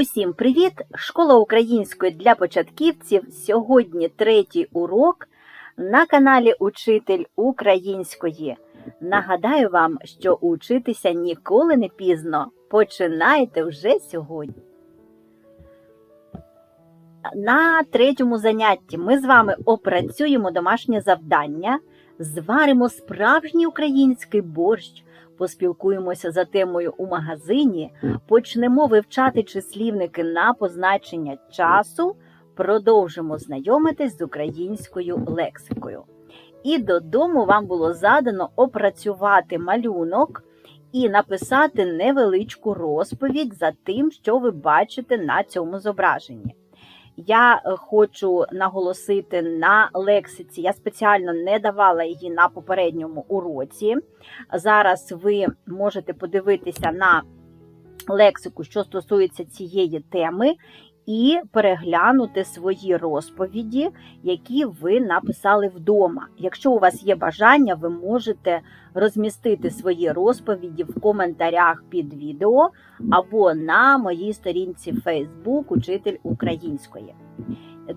Усім привіт! Школа української для початківців. Сьогодні третій урок на каналі Учитель української. Нагадаю вам, що учитися ніколи не пізно. Починайте вже сьогодні. На третьому занятті ми з вами опрацюємо домашнє завдання, зваримо справжній український борщ, поспілкуємося за темою у магазині, почнемо вивчати числівники на позначення часу, продовжимо знайомитись з українською лексикою. І додому вам було задано опрацювати малюнок і написати невеличку розповідь за тим, що ви бачите на цьому зображенні. Я е, хочу наголосити на лексиці. Я спеціально не давала її на попередньому уроці. Зараз ви можете подивитися на лексику, що стосується цієї теми, і переглянути свої розповіді, які ви написали вдома. Якщо у вас є бажання, ви можете розмістити свої розповіді в коментарях під відео або на моїй сторінці Facebook Учитель української.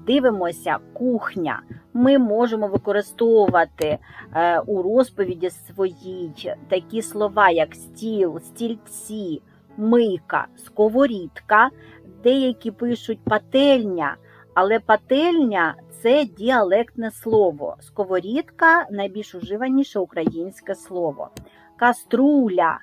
Дивимося, кухня. Ми можемо використовувати е, у розповіді своїй такі слова, як стіл, стільці, мийка, сковорідка. Деякі пишуть пательня, але пательня це діалектне слово. Сковорідка найбільш уживаніше українське слово. Каструля,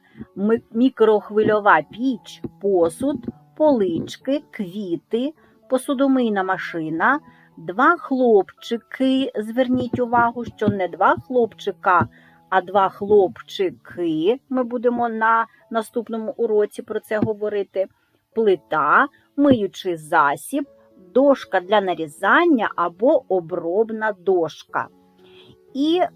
мікрохвильова піч, посуд, полички, квіти, посудомийна машина, два хлопчики. Зверніть увагу, що не два хлопчика, а два хлопчики. Ми будемо на наступному уроці про це говорити. Плита, миючий засіб, дошка для нарізання або обробна дошка. І е,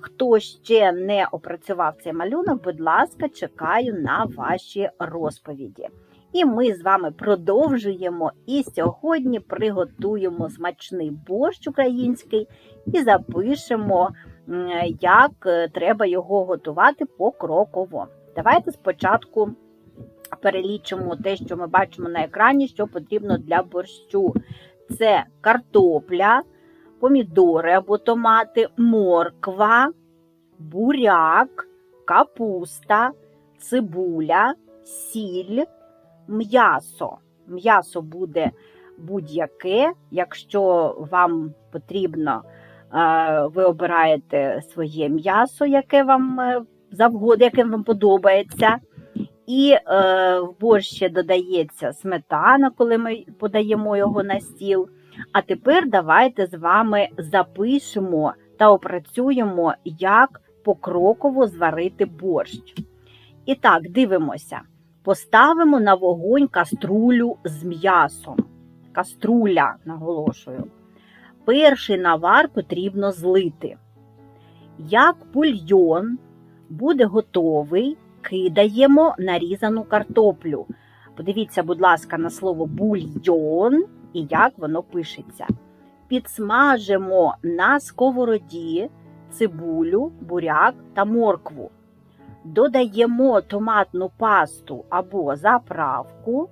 хто ще не опрацював цей малюнок, будь ласка, чекаю на ваші розповіді. І ми з вами продовжуємо і сьогодні приготуємо смачний борщ український і запишемо, як е, треба його готувати покроково. Давайте спочатку перелічимо те, що ми бачимо на екрані, що потрібно для борщу. Це картопля, помідори або томати, морква, буряк, капуста, цибуля, сіль, м'ясо. М'ясо буде будь-яке. Якщо вам потрібно, ви обираєте своє м'ясо, яке вам е, завгодно, яке вам подобається. І е, в борщ додається сметана, коли ми подаємо його на стіл. А тепер давайте з вами запишемо та опрацюємо, як покроково зварити борщ. І так, дивимося. Поставимо на вогонь каструлю з м'ясом. Каструля, наголошую. Перший навар потрібно злити. Як бульйон буде готовий, кидаємо нарізану картоплю. Подивіться, будь ласка, на слово бульйон і як воно пишеться. Підсмажимо на сковороді цибулю, буряк та моркву. Додаємо томатну пасту або заправку,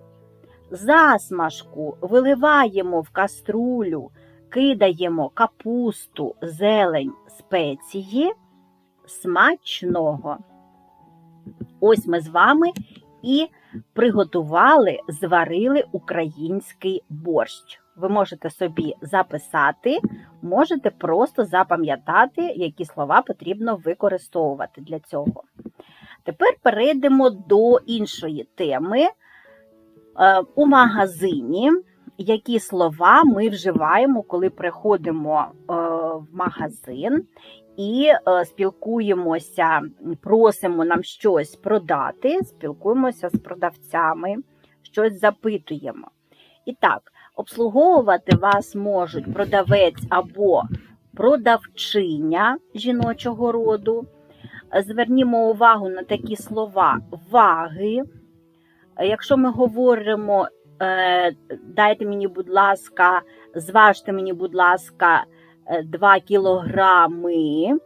засмажку виливаємо в каструлю, кидаємо капусту, зелень, спеції смачного. Ось ми з вами і приготували, зварили український борщ. Ви можете собі записати, можете просто запам'ятати, які слова потрібно використовувати для цього. Тепер перейдемо до іншої теми. Е, у магазині, які слова ми вживаємо, коли приходимо е, в магазин і е, спілкуємося, просимо нам щось продати, спілкуємося з продавцями, щось запитуємо. І так, обслуговувати вас можуть продавець або продавчиня жіночого роду. Звернімо увагу на такі слова ваги. Якщо ми говоримо, е, дайте мені, будь ласка, зважте мені, будь ласка, 2 кілограми,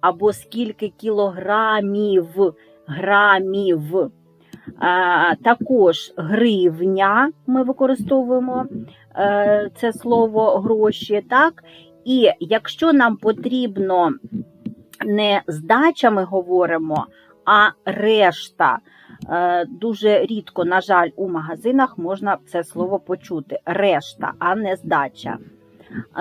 або скільки кілограмів, грамів. А, також гривня ми використовуємо е, це слово гроші, так? І якщо нам потрібно не здача, ми говоримо, а решта. Е, Дуже рідко, на жаль, у магазинах можна це слово почути. Решта, а не здача.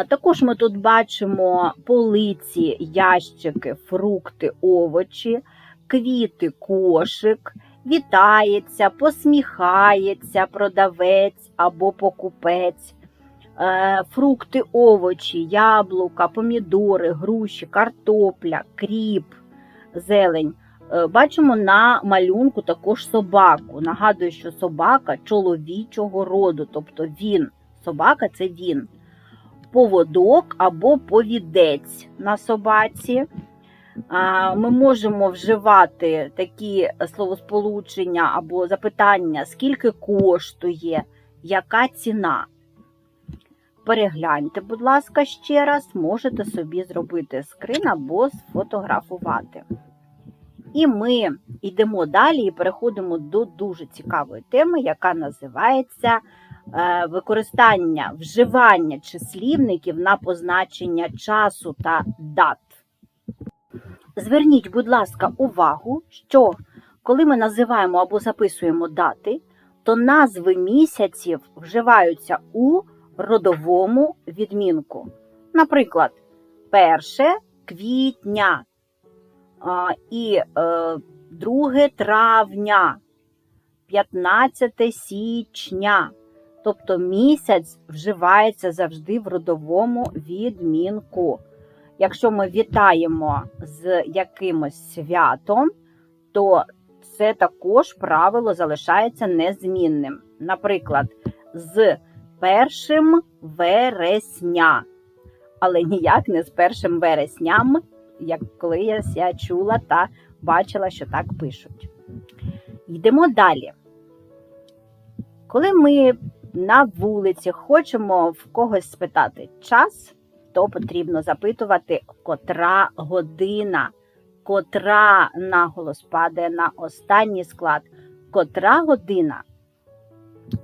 Також ми тут бачимо полиці, ящики, фрукти, овочі, квіти, кошик, вітається, посміхається продавець або покупець. Е, Фрукти, овочі, яблука, помідори, груші, картопля, кріп, зелень. Е, Бачимо на малюнку також собаку. Нагадую, що собака чоловічого роду, тобто він. Собака це він. Поводок або повідець на собаці. Ми можемо вживати такі словосполучення або запитання, скільки коштує, яка ціна. Перегляньте, будь ласка, ще раз, можете собі зробити скрин або сфотографувати. І ми йдемо далі і переходимо до дуже цікавої теми, яка називається використання вживання числівників на позначення часу та дат. Зверніть, будь ласка, увагу, що коли ми називаємо або записуємо дати, то назви місяців вживаються у родовому відмінку. Наприклад, 1 квітня і е, 2 травня, 15 січня. Тобто місяць вживається завжди в родовому відмінку. Якщо ми вітаємо з якимось святом, то це також правило залишається незмінним. Наприклад, з 1 вересня, але ніяк не з 1 вересням, як коли я чула та бачила, що так пишуть. Йдемо далі. Коли ми на вулиці. Хочемо в когось спитати час, то потрібно запитувати, котра година, котра наголос падає на останній склад, котра година.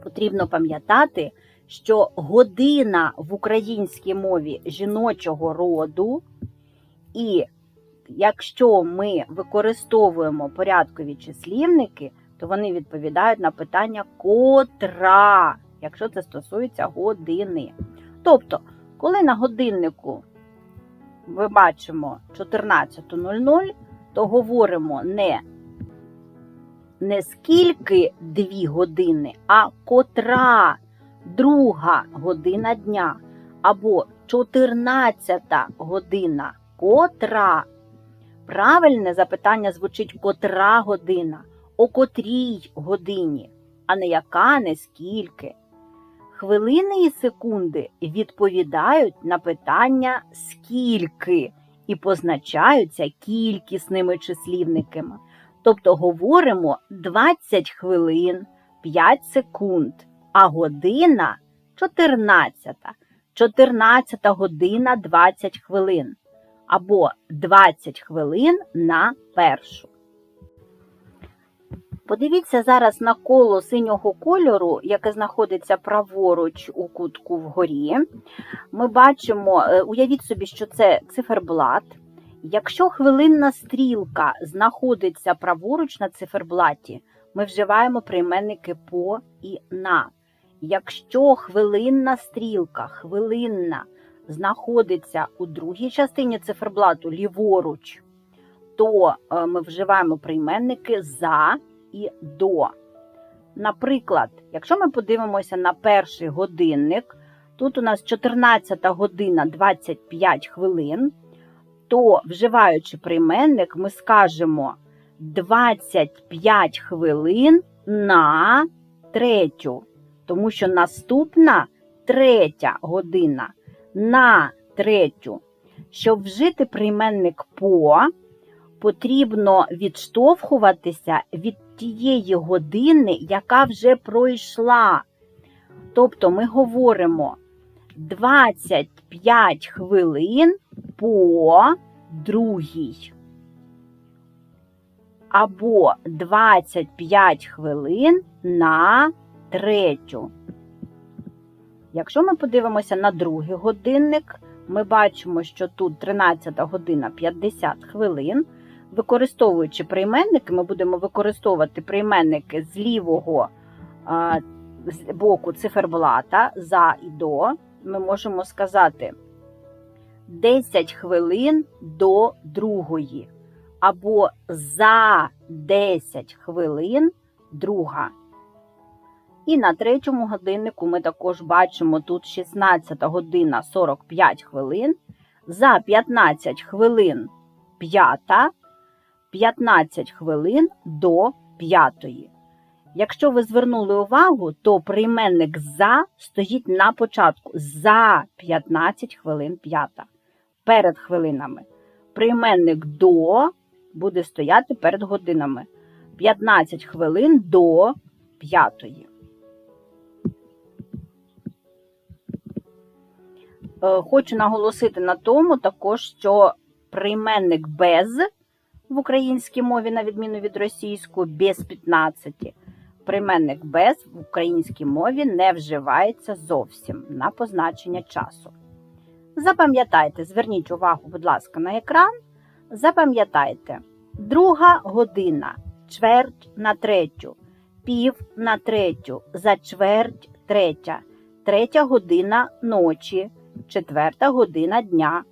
Потрібно пам'ятати, що година в українській мові жіночого роду, і якщо ми використовуємо порядкові числівники, то вони відповідають на питання котра, якщо це стосується години. Тобто, коли на годиннику ми бачимо 14.00, то говоримо не, не скільки дві години, а котра друга година дня, або 14 година котра. Правильне запитання звучить котра година, о котрій годині, а не яка, не скільки. Хвилини і секунди відповідають на питання скільки і позначаються кількісними числівниками. Тобто говоримо 20 хвилин 5 секунд, а година 14. 14 година 20 хвилин. Або 20 хвилин на першу. Подивіться зараз на коло синього кольору, яке знаходиться праворуч у кутку вгорі. Ми бачимо, е, уявіть собі, що це циферблат. Якщо хвилинна стрілка знаходиться праворуч на циферблаті, ми вживаємо прийменники по і на. Якщо хвилинна стрілка, хвилинна знаходиться у другій частині циферблату ліворуч, то е, ми вживаємо прийменники за і до. Наприклад, якщо ми подивимося на перший годинник, тут у нас 14 година 25 хвилин, то вживаючи прийменник, ми скажемо 25 хвилин на третю, тому що наступна третя година на третю. Щоб вжити прийменник по, потрібно відштовхуватися від тієї години, яка вже пройшла. Тобто ми говоримо 25 хвилин по другій. або 25 хвилин на третю. Якщо ми подивимося на другий годинник, ми бачимо, що тут 13 година 50 хвилин. Використовуючи прийменники, ми будемо використовувати прийменники з лівого боку циферблата за і до. Ми можемо сказати 10 хвилин до другої, або за 10 хвилин друга. І на третьому годиннику ми також бачимо тут 16 година 45 хвилин, за 15 хвилин п'ята, 15 хвилин до п'ятої. Якщо ви звернули увагу, то прийменник за стоїть на початку за 15 хвилин п'ята. Перед хвилинами. Прийменник до буде стояти перед годинами. 15 хвилин до п'ятої. Е, Хочу наголосити на тому також, що прийменник без в українській мові, на відміну від російської, без 15. Прийменник без в українській мові не вживається зовсім на позначення часу. Запам'ятайте, зверніть увагу, будь ласка, на екран. Запам'ятайте, друга година, чверть на третю, пів на третю, за чверть третя, третя година ночі, четверта година дня,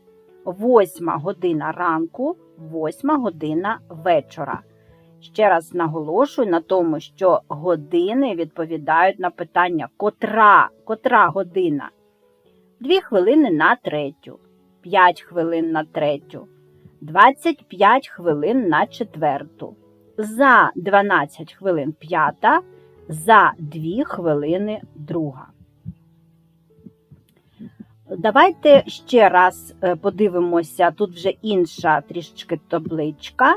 восьма година ранку, восьма година вечора. Ще раз наголошую на тому, що години відповідають на питання котра, котра година. Дві хвилини на третю, 5 хвилин на третю, 25 хвилин на четверту, за 12 хвилин п'ята, за 2 хвилини друга. Давайте ще раз е, подивимося, тут вже інша трішечки табличка,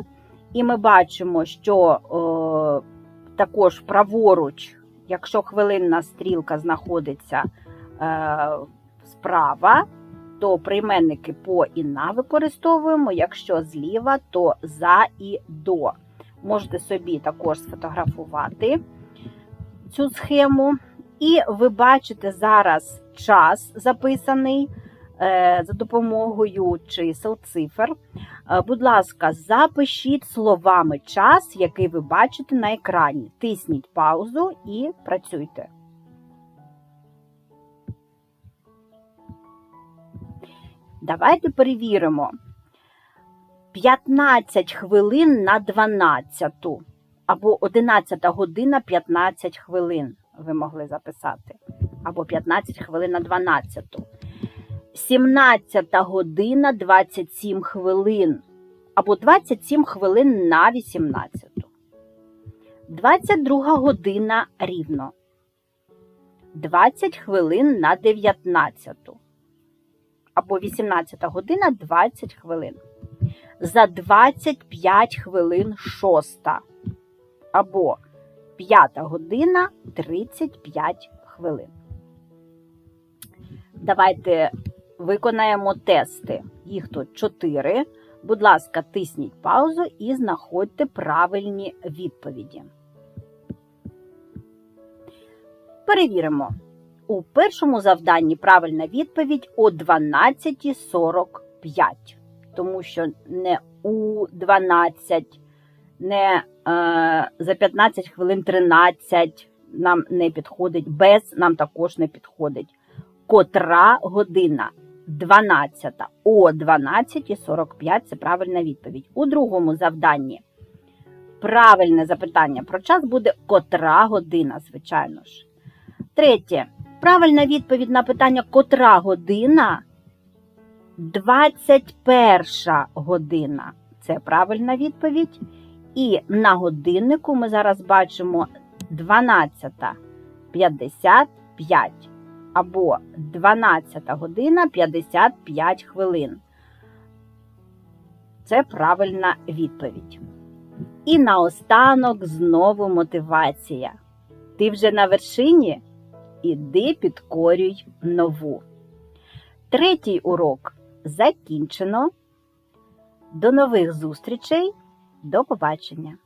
і ми бачимо, що о, також праворуч, якщо хвилинна стрілка знаходиться е, справа, то прийменники по і на використовуємо, якщо зліва, то за і до. Можете собі також сфотографувати цю схему. І ви бачите зараз час записаний е, за допомогою чисел, цифр. Е, Будь ласка, запишіть словами час, який ви бачите на екрані. Тисніть паузу і працюйте. Давайте перевіримо. 15 хвилин на 12 або 11 година 15 хвилин ви могли записати. Або 15 хвилин на 12. 17 година 27 хвилин. Або 27 хвилин на 18. 22 година рівно. 20 хвилин на 19. Або 18 година 20 хвилин. За 25 хвилин 6. Або 5 година 35 хвилин. Давайте виконаємо тести. Їх тут 4. Будь ласка, тисніть паузу і знаходьте правильні відповіді. Перевіримо. У першому завданні правильна відповідь о 12.45, тому що не у 12, не е, за 15 хвилин 13 нам не підходить, без нам також не підходить. Котра година? 12. О 12.45 це правильна відповідь. У другому завданні правильне запитання про час буде котра година, звичайно ж. Третє. Правильна відповідь на питання котра година 21 година. Це правильна відповідь. І на годиннику ми зараз бачимо 12.55 або 12 година 55 хвилин. Це правильна відповідь. І наостанок знову мотивація. Ти вже на вершині? Іди підкорюй нову. Третій урок закінчено. До нових зустрічей. До побачення!